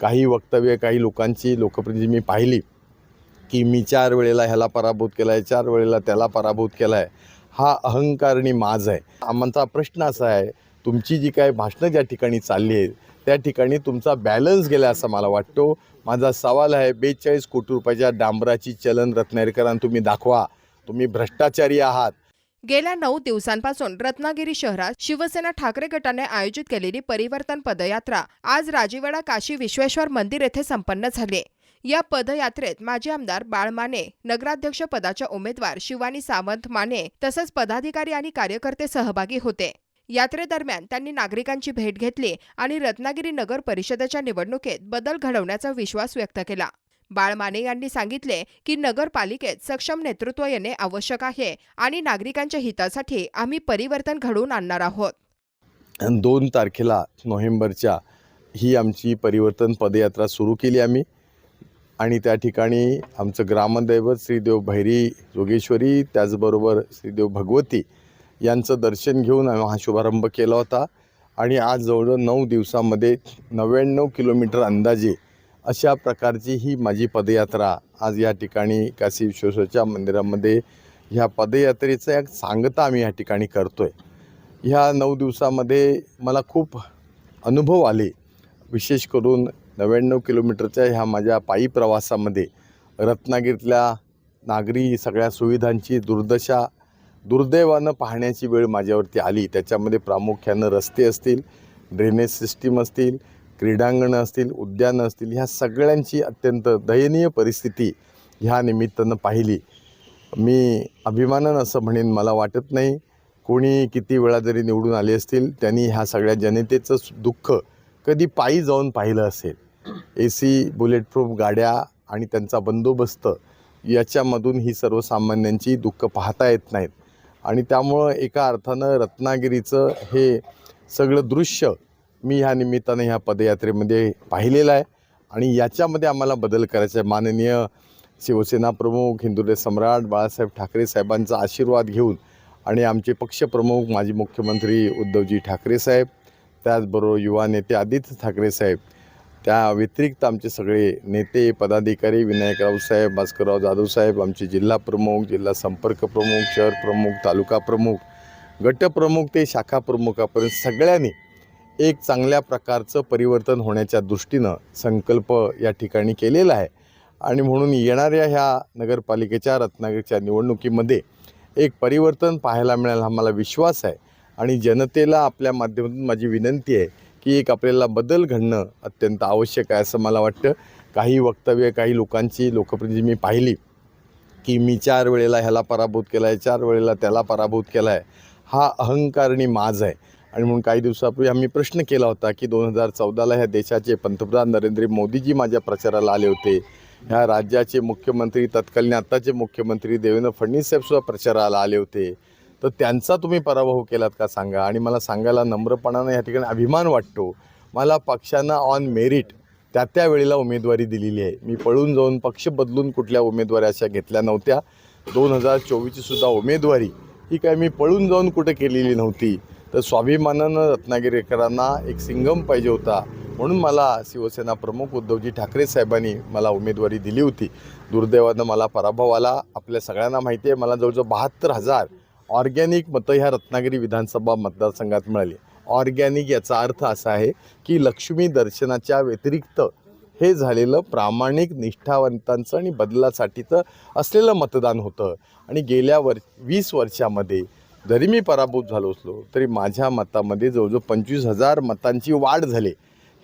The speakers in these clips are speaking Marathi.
काही वक्तव्य काही लोकांची लोकप्रतिनिधी मी पाहिली की मी चार वेळेला ह्याला पराभूत केला आहे चार वेळेला त्याला पराभूत केला आहे हा अहंकार आणि माज आहे. आमचा प्रश्न असा आहे तुमची जी काय भाषणं ज्या ठिकाणी चालली आहेत त्या ठिकाणी तुमचा बॅलन्स गेला असं मला वाटतो. माझा सवाल आहे बेचाळीस कोटी रुपयाच्या डांबराची चलन रत्नागिरीकरांना तुम्ही दाखवा. तुम्ही भ्रष्टाचारी आहात. गेल्या नऊ दिवसांपासून रत्नागिरी शहरात शिवसेना ठाकरे गटाने आयोजित केलेली परिवर्तन पदयात्रा आज राजीवाडा काशी विश्वेश्वर मंदिर येथे संपन्न झाली. या पदयात्रेत माजी आमदार बाळ माने नगराध्यक्ष पदाच्या उमेदवार शिवानी सावंत माने तसंच पदाधिकारी आणि कार्यकर्ते सहभागी होते. यात्रेदरम्यान त्यांनी नागरिकांची भेट घेतली आणि रत्नागिरी नगर परिषदेच्या निवडणुकीत बदल घडवण्याचा विश्वास व्यक्त केला. बाळ माने यांनी सांगितले की नगरपालिकेत सक्षम नेतृत्व येणे आवश्यक आहे आणि नागरिकांच्या हितासाठी आम्ही परिवर्तन घडवून आणणार आहोत. दोन तारखेला नोव्हेंबरच्या ही आमची परिवर्तन पदयात्रा सुरू केली आम्ही आणि त्या ठिकाणी आमचं ग्रामदैवत श्रीदेव भैरी जोगेश्वरी त्याचबरोबर श्रीदेव भगवती यांचं दर्शन घेऊन आम्ही हा शुभारंभ केला होता. आणि आज जवळजवळ नऊ दिवसामध्ये नव्याण्णव किलोमीटर अंदाजे अशा प्रकारची ही माझी पदयात्रा आज या ठिकाणी काशी विश्वेश्वरच्या मंदिरामध्ये ह्या पदयात्रेचा एक सांगता आम्ही ह्या ठिकाणी करतो आहे ह्या नऊ दिवसामध्ये मला खूप अनुभव आले. विशेष करून नव्याण्णव किलोमीटरच्या ह्या माझ्या पायी प्रवासामध्ये रत्नागिरीतल्या नागरी सगळ्या सुविधांची दुर्दशा दुर्दैवानं पाहण्याची वेळ माझ्यावरती आली. त्याच्यामध्ये प्रामुख्यानं रस्ते असतील ड्रेनेज सिस्टीम असतील क्रीडांगणं असतील उद्यानं असतील ह्या सगळ्यांची अत्यंत दयनीय परिस्थिती ह्या निमित्तानं पाहिली. मी अभिमानानं असं म्हणेन मला वाटत नाही कोणी किती वेळा जरी निवडून आले असतील त्यांनी ह्या सगळ्या जनतेचं सु- दुःख कधी पायी जाऊन पाहिलं असेल. ए सी बुलेट प्रूफ गाड्या आणि त्यांचा बंदोबस्त याच्यामधून ही सर्वसामान्यांची दुःख पाहता येत नाहीत. आणि त्यामुळं एका अर्थानं रत्नागिरीचं हे सगळं दृश्य मी ह्या निमित्तानं ह्या पदयात्रेमध्ये पाहिलेला आहे आणि याच्यामध्ये आम्हाला बदल करायचा आहे. माननीय शिवसेना प्रमुख हिंदुरे सम्राट बाळासाहेब ठाकरे साहेबांचा आशीर्वाद घेऊन आणि आमचे पक्षप्रमुख माजी मुख्यमंत्री उद्धवजी ठाकरे साहेब त्याचबरोबर युवा नेते आदित्य ठाकरे साहेब त्या व्यतिरिक्त आमचे सगळे नेते पदाधिकारी विनायकराव साहेब भास्करराव जाधव साहेब आमचे जिल्हा प्रमुख जिल्हा संपर्क प्रमुख शहर प्रमुख तालुका प्रमुख गटप्रमुख ते शाखा प्रमुखापर्यंत सगळ्यांनी एक चांगल्या प्रकारचं परिवर्तन होण्याच्या दृष्टीनं संकल्प या ठिकाणी केलेला आहे. आणि म्हणून येणाऱ्या ह्या नगरपालिकेच्या रत्नागिरीच्या निवडणुकीमध्ये एक परिवर्तन पाहायला मिळेल हा मला विश्वास आहे. आणि जनतेला आपल्या माध्यमातून माझी विनंती आहे की एक आपल्याला बदल घडणं अत्यंत आवश्यक आहे असं मला वाटतं. काही वक्तव्य काही लोकांची लोकप्रतिनिधी मी पाहिली की मी चार वेळेला ह्याला पराभूत केला आहे चार वेळेला त्याला पराभूत केला आहे हा अहंकारणी आणि माज आहे. आणि म्हणून काही दिवसापूर्वी आम्ही प्रश्न केला होता की दोन हजार चौदाला ह्या देशाचे पंतप्रधान नरेंद्र मोदीजी माझ्या प्रचाराला आले होते. ह्या राज्याचे मुख्यमंत्री तत्कालीन आत्ताचे मुख्यमंत्री देवेंद्र फडणवीस साहेबसुद्धा प्रचाराला आले होते. तर त्यांचा तुम्ही पराभव केलात का सांगा? आणि मला सांगायला नम्रपणानं या ठिकाणी अभिमान वाटतो. मला पक्षानं ऑन मेरिट त्या त्या वेळेला उमेदवारी दिलेली आहे. मी पळून जाऊन पक्ष बदलून कुठल्या उमेदवारी अशा घेतल्या नव्हत्या. दोन हजार चोवीसची सुद्धा उमेदवारी ही काय मी पळून जाऊन कुठं केलेली नव्हती. तर स्वाभिमानानं रत्नागिरीकरांना एक सिंगम पाहिजे होता म्हणून मला शिवसेना प्रमुख उद्धवजी ठाकरे साहेबांनी मला उमेदवारी दिली होती. दुर्दैवानं मला पराभव आला. आपल्या सगळ्यांना माहिती आहे मला जवळजवळ बहात्तर हजार ऑर्गॅनिक मतं ह्या रत्नागिरी विधानसभा मतदारसंघात मिळाली. ऑर्गॅनिक याचा अर्थ असा आहे की लक्ष्मी दर्शनाच्या व्यतिरिक्त हे झालेलं प्रामाणिक निष्ठावंतांचं आणि बदलासाठीचं असलेलं मतदान होतं. आणि गेल्या वर वीस वर्षामध्ये जरी मी पराभूत झालो असलो तरी माझ्या मतामध्ये जवळजवळ पंचवीस हजार मतांची वाढ झाली.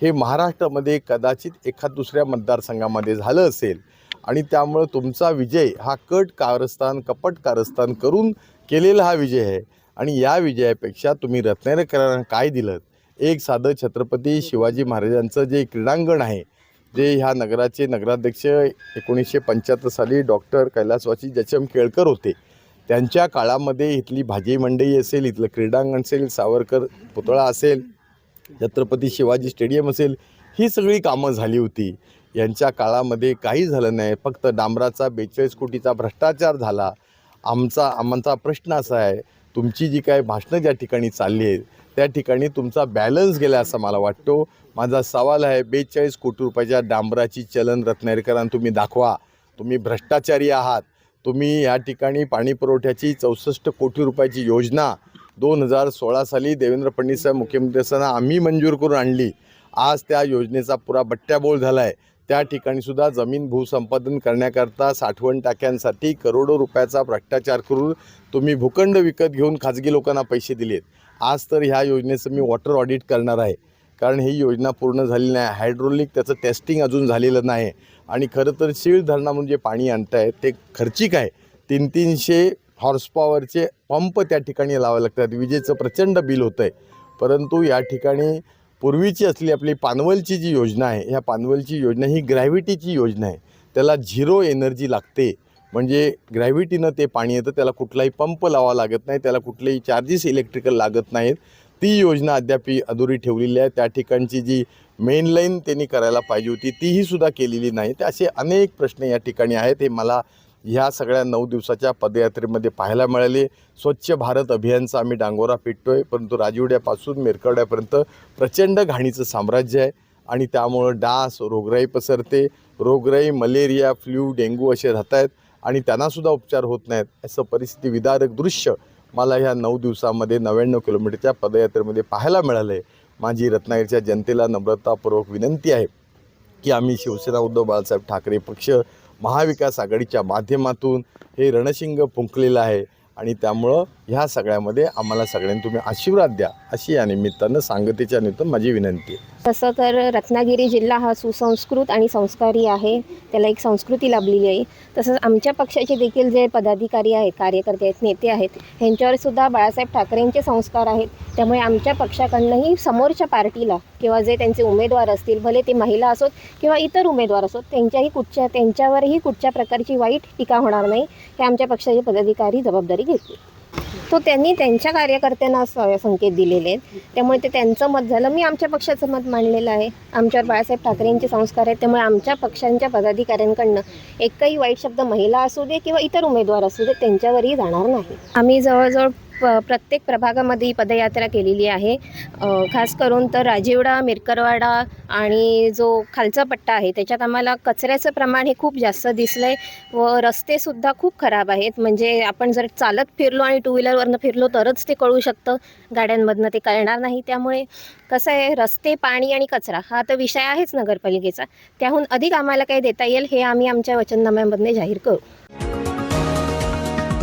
हे महाराष्ट्रामध्ये कदाचित एखाद दुसऱ्या मतदारसंघामध्ये झालं असेल आणि त्यामुळं तुमचा विजय हा कट कारस्थान कपट कारस्थान करून केलेला हा विजय आहे. आणि या विजयापेक्षा तुम्ही रत्नागिरीकरांना काय दिलं? एक साधं छत्रपती शिवाजी महाराजांचं जे क्रीडांगण आहे जे ह्या नगराचे नगराध्यक्ष एकोणीसशे पंच्याहत्तर साली डॉक्टर कैलासवाची जचम केळकर होते त्यांच्या काळामध्ये इथली भाजी मंडई असेल इथलं क्रीडांगण असेल सावरकर पुतळा असेल छत्रपती शिवाजी स्टेडियम असेल ही सगळी कामं झाली होती. यांच्या काळामध्ये काही झालं नाही. फक्त डांबराचा बेचाळीस कोटीचा भ्रष्टाचार झाला. आमचा आमचा प्रश्न असा आहे तुमची जी काय भाषणं ज्या ठिकाणी चालली आहेत त्या ठिकाणी तुमचा बॅलन्स गेला असं मला वाटतो. माझा सवाल आहे बेचाळीस कोटी रुपयाच्या डांबराची चलन रत्नागिरीकरांना तुम्ही दाखवा. तुम्ही भ्रष्टाचारी आहात. तुम्ही या ठिकाणी पाणी पुरवठ्याची चौसष्ट कोटी रुपयाची योजना दोन हजार सोळा साली देवेंद्र फडणवीस साहेब मुख्यमंत्री असताना आम्ही मंजूर करून आणली. आज त्या योजनेचा पुरा बट्ट्याबोल झाला आहे त्या ठिकाणीसुद्धा जमीन भूसंपादन करण्याकरता साठवण टाक्यांसाठी करोडो रुपयाचा भ्रष्टाचार करून तुम्ही भूखंड विकत घेऊन खाजगी लोकांना पैसे दिलेत. आज तर ह्या योजनेचं मी वॉटर ऑडिट करणार आहे. कारण ही योजना पूर्ण झालेली नाही. हायड्रोलिक त्याचं टेस्टिंग अजून झालेलं नाही. आणि खरं तर शीळ धरणामधून जे म्हणजे पाणी आणत आहे ते खर्चिक आहे. तीन तीनशे हॉर्स पॉवरचे पंप त्या ठिकाणी लावावे लागतात. विजेचं प्रचंड बिल होतं आहे परंतु या ठिकाणी पूर्वीची असली आपली पानवलची जी योजना आहे ह्या पानवलची योजना ही ग्रॅव्हिटीची योजना आहे. त्याला झिरो एनर्जी लागते. म्हणजे ग्रॅव्हिटीनं ते पाणी येतं त्याला कुठलाही पंप लावा लागत नाही त्याला कुठलेही चार्जेस इलेक्ट्रिकल लागत नाहीत. ती योजना अद्याप अधुरी ठेवलेली आहे. त्या ठिकाणची जी मेन लाईन त्यांनी करायला पाहिजे होती तीही सुद्धा केलेली नाही. तर असे अनेक प्रश्न या ठिकाणी आहेत. हे मला ह्या सगळ्या नऊ दिवसाच्या पदयात्रेमध्ये पाहायला मिळाले. स्वच्छ भारत अभियानचा आम्ही डांगोरा पिटतोय परंतु राजवड्यापासून मेरकवड्यापर्यंत प्रचंड घाणीचं साम्राज्य आहे आणि त्यामुळं डास रोगराई पसरते. रोगराई मलेरिया फ्ल्यू डेंग्यू असे राहत आहेत आणि त्यांनासुद्धा उपचार होत नाहीत. असं परिस्थिती विदारक दृश्य मला ह्या नऊ दिवसामध्ये नव्याण्णव किलोमीटरच्या पदयात्रेमध्ये पाहायला मिळालं आहे माझी रत्नागिरीच्या जनतेला नम्रतापूर्वक विनंती आहे की आम्ही शिवसेना उद्धव बाळासाहेब ठाकरे पक्ष महाविकास आघाडीच्या माध्यमातून हे रणशिंग फुंकलेलं आहे. आणि त्यामुळं ह्या सगळ्यामध्ये आम्हाला सगळ्यांनी तुम्ही आशीर्वाद द्या अशी या निमित्तानं सांगतेच्या निमित्तानं माझी विनंती आहे. तसं तर रत्नागिरी जिल्हा हा सुसंस्कृत आणि संस्कारी आहे त्याला एक संस्कृती लाभलेली आहे. तसंच आमच्या पक्षाचे देखील जे पदाधिकारी आहेत कार्यकर्ते आहेत नेते आहेत ह्यांच्यावर सुद्धा बाळासाहेब ठाकरेंचे संस्कार आहेत. त्यामुळे आमच्या पक्षाकडनंही समोरच्या पार्टीला किंवा जे त्यांचे उमेदवार असतील भले ते महिला असोत किंवा इतर उमेदवार असोत त्यांच्याही कुठच्या त्यांच्यावरही कुठच्या प्रकारची वाईट टीका होणार नाही हे आमच्या पक्षाचे पदाधिकारी जबाबदारी घेतली. तो त्यांनी त्यांच्या कार्यकर्त्यांना संकेत दिलेले आहेत. त्यामुळे ते त्यांचं मत झालं. मी आमच्या पक्षाचं मत मांडलेलं आहे. आमच्यावर बाळासाहेब ठाकरेंचे संस्कार आहेत. त्यामुळे आमच्या पक्षांच्या पदाधिकाऱ्यांकडनं एकही वाईट शब्द महिला असू दे किंवा इतर उमेदवार असू दे त्यांच्यावरही जाणार नाही. आम्ही जवळजवळ प प्रत्येक प्रभागामध्ये ही पदयात्रा केलेली आहे. खास करून तर राजीवडा मिरकरवाडा आणि जो खालचा पट्टा आहे त्याच्यात आम्हाला कचऱ्याचं प्रमाण हे खूप जास्त दिसलं आहे व रस्तेसुद्धा खूप खराब आहेत. म्हणजे आपण जर चालत फिरलो आणि टू व्हीलरवरनं फिरलो तरच ते कळू शकतं. गाड्यांमधनं ते कळणार नाही. त्यामुळे कसं आहे रस्ते पाणी आणि कचरा हा तर विषय आहेच नगरपालिकेचा. त्याहून अधिक आम्हाला काही देता येईल हे आम्ही आमच्या वचननाम्यामधने जाहीर करू.